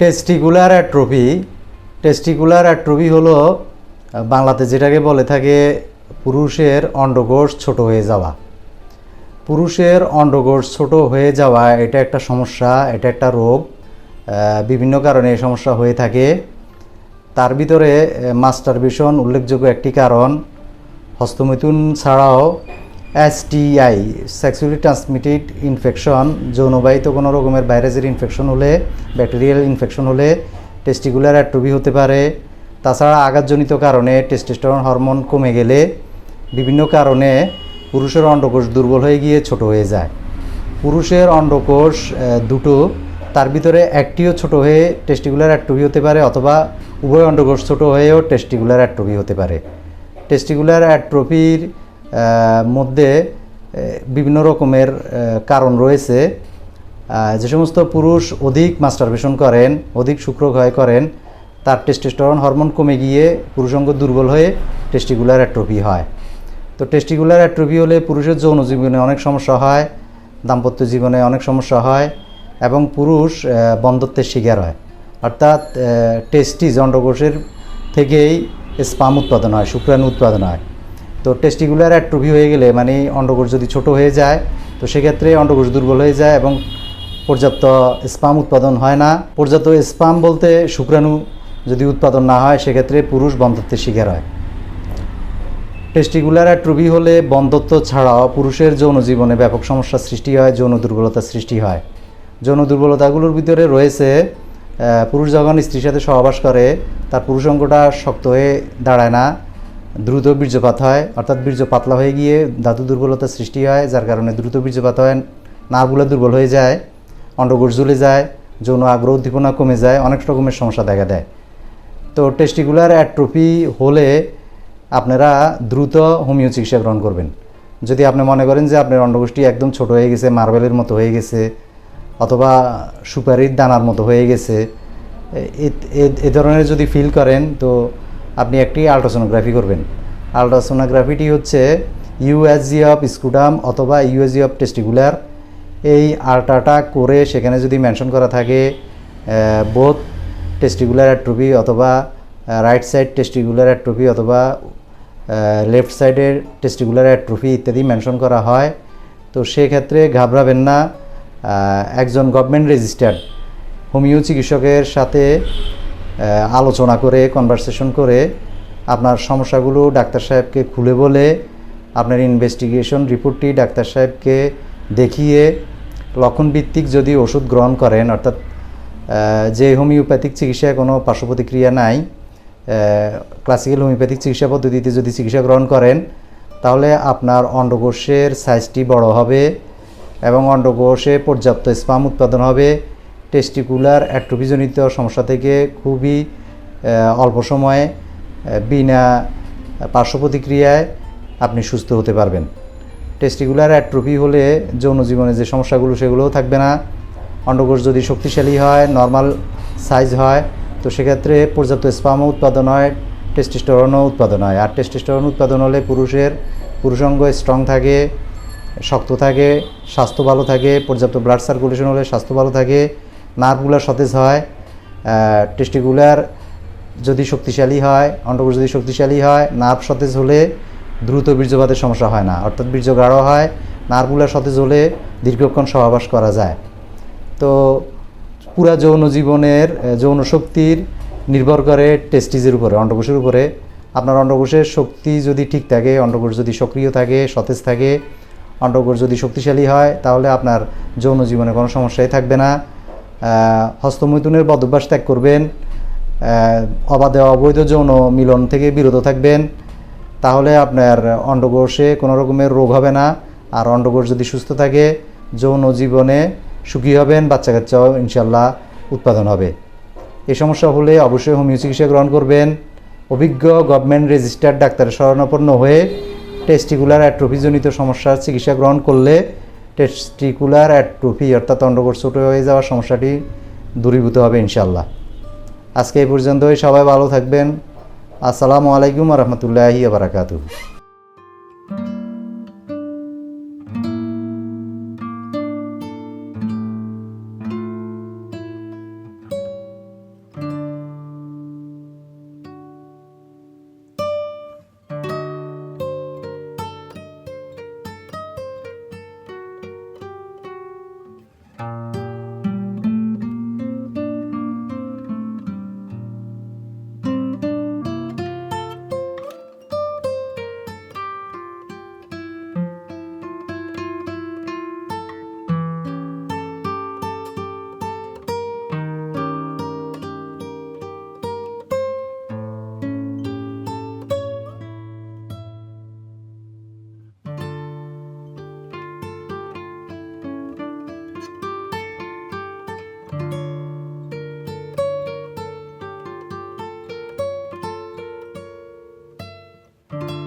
Testicular atrophy testicular atrophy হলো বাংলাতে যেটাকে বলে থাকে পুরুষের অন্ডগোষ ছোট হয়ে যাওয়া। পুরুষের অন্ডগোষ ছোট হয়ে যাওয়া, এটা একটা সমস্যা, এটা একটা রোগ বিভিন্ন কারণে এই সমস্যা হয়ে থাকে। তার ভিতরে মাস্টারবেশন উল্লেখযোগ্য একটি কারণ, হস্তমৈথুন ছাড়াও এসটিআই সেক্সুয়ালি ট্রান্সমিটেড ইনফেকশন যৌনবাহিত কোনো রকমের ভাইরাসের ইনফেকশন হলে ব্যাকটেরিয়াল ইনফেকশন হলে টেস্টিকুলার অ্যাট্রোফি হতে পারে। তাছাড়া আঘাতজনিত কারণে টেস্টোস্টেরন হরমোন কমে গেলে বিভিন্ন কারণে পুরুষের অন্ডকোষ দুর্বল হয়ে গিয়ে ছোট হয়ে যায়। পুরুষের অন্ডকোষ দুটো তার ভিতরে একটিও ছোট হয়ে টেস্টিকুলার অ্যাট্রোফি হতে পারে অথবা উভয় অন্ডকোষ ছোট হয়েও টেস্টিকুলার অ্যাট্রোফি হতে পারে। টেস্টিকুলার অ্যাট্রোফির আহ, মধ্যে বিভিন্ন রকমের কারণ রয়েছে। যে সমস্ত পুরুষ অধিক মাস্টারবেশন করেন, অধিক শুক্রক্ষয় করেন, তার টেস্টোস্টেরন হরমোন কমে গিয়ে পুরুষাঙ্গ দুর্বল হয়ে টেস্টিকুলার অ্যাট্রোফি হয়। তো টেস্টিকুলার অ্যাট্রোফি হলে পুরুষের যৌন জীবনে অনেক সমস্যা হয়, দাম্পত্য জীবনে অনেক সমস্যা হয় এবং পুরুষ বন্ধত্বের শিকার হয়। অর্থাৎ টেস্টিজ অন্ডকোষের থেকেই স্পাম উৎপাদন হয়, শুক্রাণু উৎপাদন হয়। তো টেস্টিকুলার অ্যাট্রোফি হয়ে গেলে মানে অন্ডকোষ যদি ছোট হয়ে যায়, তো সেক্ষেত্রে অন্ডকোষ দুর্বল হয়ে যায় এবং পর্যাপ্ত স্পাম উৎপাদন হয় না। পর্যাপ্ত স্পাম বলতে শুক্রাণু যদি উৎপাদন না হয়, সেক্ষেত্রে পুরুষ বন্ধত্বের শিকার হয়। টেস্টিকুলার অ্যাট্রোফি হলে বন্ধত্ব ছাড়াও পুরুষের যৌন জীবনে ব্যাপক সমস্যার সৃষ্টি হয়, যৌন দুর্বলতার সৃষ্টি হয়। যৌন দুর্বলতাগুলোর ভিতরে রয়েছে পুরুষ যখন স্ত্রীর সাথে সহবাস করে, তার পুরুষাঙ্গটা শক্ত হয়ে দাঁড়ায় না দ্রুত বীর্যপাত হয়, অর্থাৎ বীর্য পাতলা হয়ে গিয়ে ধাতু দুর্বলতার সৃষ্টি হয়, যার কারণে দ্রুত বীর্যপাত হয় নার্ভগুলো দুর্বল হয়ে যায়, অন্ডকোষ জ্বলে যায়, যৌন আগ্রহ উদ্দীপনা কমে যায়, অনেক রকমের সমস্যা দেখা দেয়। তো টেস্টিকুলার অ্যাট্রোফি হলে আপনারা দ্রুত হোমিও চিকিৎসা গ্রহণ করবেন। যদি আপনি মনে করেন যে আপনার অন্ডকোষটি একদম ছোট হয়ে গেছে, মার্বেলের মতো হয়ে গেছে, অথবা সুপারির দানার মতো হয়ে গেছে, এ ধরনের যদি ফিল করেন, তো আপনি একটি আলট্রাসোনোগ্রাফি করবেন। আলট্রাসোনোগ্রাফিটি হচ্ছে ইউএসজি অফ স্কুডাম অথবা ইউএসজি অফ টেস্টিকুলার এই আল্ট্রাটা করে সেখানে যদি মেনশন করা থাকে বোথ টেস্টিকুলার অ্যাট্রোফি অথবা রাইট সাইড টেস্টিকুলার অ্যাট্রোফি অথবা লেফট সাইডের টেস্টিকুলার অ্যাট্রোফি ইত্যাদি মেনশন করা হয়। তো সেক্ষেত্রে ঘাবড়াবেন না একজন গভর্নমেন্ট রেজিস্টার্ড হোমিও চিকিৎসকের সাথে আলোচনা করে কনভারসেশন করে আপনার সমস্যাগুলো ডাক্তার সাহেবকে খুলে বলে, আপনার ইনভেস্টিগেশন রিপোর্টটি ডাক্তার সাহেবকে দেখিয়ে লক্ষণভিত্তিক যদি ওষুধ গ্রহণ করেন, অর্থাৎ যে হোমিওপ্যাথিক চিকিৎসায় কোনো পার্শ্ব প্রতিক্রিয়া নাই ক্লাসিক্যাল হোমিওপ্যাথিক চিকিৎসা পদ্ধতিতে যদি চিকিৎসা গ্রহণ করেন, তাহলে আপনার অন্ডকোষের সাইজটি বড় হবে এবং অন্ডকোষে পর্যাপ্ত স্পাম উৎপাদন হবে। টেস্টিকুলার অ্যাট্রোফিজনিত সমস্যা থেকে খুবই অল্প সময়ে বিনা পার্শ্ব প্রতিক্রিয়ায় আপনি সুস্থ হতে পারবেন। টেস্টিকুলার অ্যাট্রোফি হলে যৌন জীবনে যে সমস্যাগুলো সেগুলোও থাকবে না। অন্ডকোষ যদি শক্তিশালী হয়, নর্মাল সাইজ হয়, তো সেক্ষেত্রে পর্যাপ্ত স্পামও উৎপাদন হয়, টেস্টিস্টোরনও উৎপাদন হয়। আর টেস্টিস্টোরন উৎপাদন হলে পুরুষের পুরুষাঙ্গ স্ট্রং থাকে, শক্ত থাকে, স্বাস্থ্য ভালো থাকে, পর্যাপ্ত ব্লাড সার্কুলেশন হলে স্বাস্থ্য ভালো থাকে নার্ভগুলো সতেজ হয় টেস্টিকুলার যদি শক্তিশালী হয়, অন্ডকোষ যদি শক্তিশালী হয়, নার্ভ সতেজ হলে দ্রুত বীর্যপাতের সমস্যা হয় না। অর্থাৎ বীর্য গাঢ় হয়, নার্ভগুলো সতেজ হলে দীর্ঘক্ষণ সহবাস করা যায়। তো পুরা যৌন জীবনের যৌন শক্তির নির্ভর করে টেস্টিজের উপরে, অন্ডকোষের উপরে। আপনার অন্ডকোষের শক্তি যদি ঠিক থাকে, অন্ডকোষ যদি সক্রিয় থাকে, সতেজ থাকে, অন্ডকোষ যদি শক্তিশালী হয়, তাহলে আপনার যৌন জীবনে কোনো সমস্যাই থাকবে না। হস্তমৈথুনের বদভ্যাস ত্যাগ করবেন অবাধে অবৈধ যৌন মিলন থেকে বিরত থাকবেন। তাহলে আপনার অন্ডকোষে কোনো রকমের রোগ হবে না। আর অন্ডকোষ যদি সুস্থ থাকে, যৌন জীবনে সুখী হবেন, বাচ্চা কাচ্চাও ইনশাল্লাহ উৎপাদন হবে। এই সমস্যা হলে অবশ্যই হোমিও চিকিৎসা গ্রহণ করবেন। অভিজ্ঞ গভর্নমেন্ট রেজিস্টার্ড ডাক্তারের শরণাপন্ন হয়ে টেস্টিকুলার অ্যাট্রোফিজনিত সমস্যার চিকিৎসা গ্রহণ করলে টেস্টিকুলার অ্যাট্রোফি অর্থাৎ অন্ডকোষ ছোটো হয়ে যাওয়ার সমস্যাটি দূরীভূত হবে ইনশাল্লাহ আজকে এই পর্যন্তই, সবাই ভালো থাকবেন। আসসালামু আলাইকুম রহমতুল্লাহি বারাকাতুহু।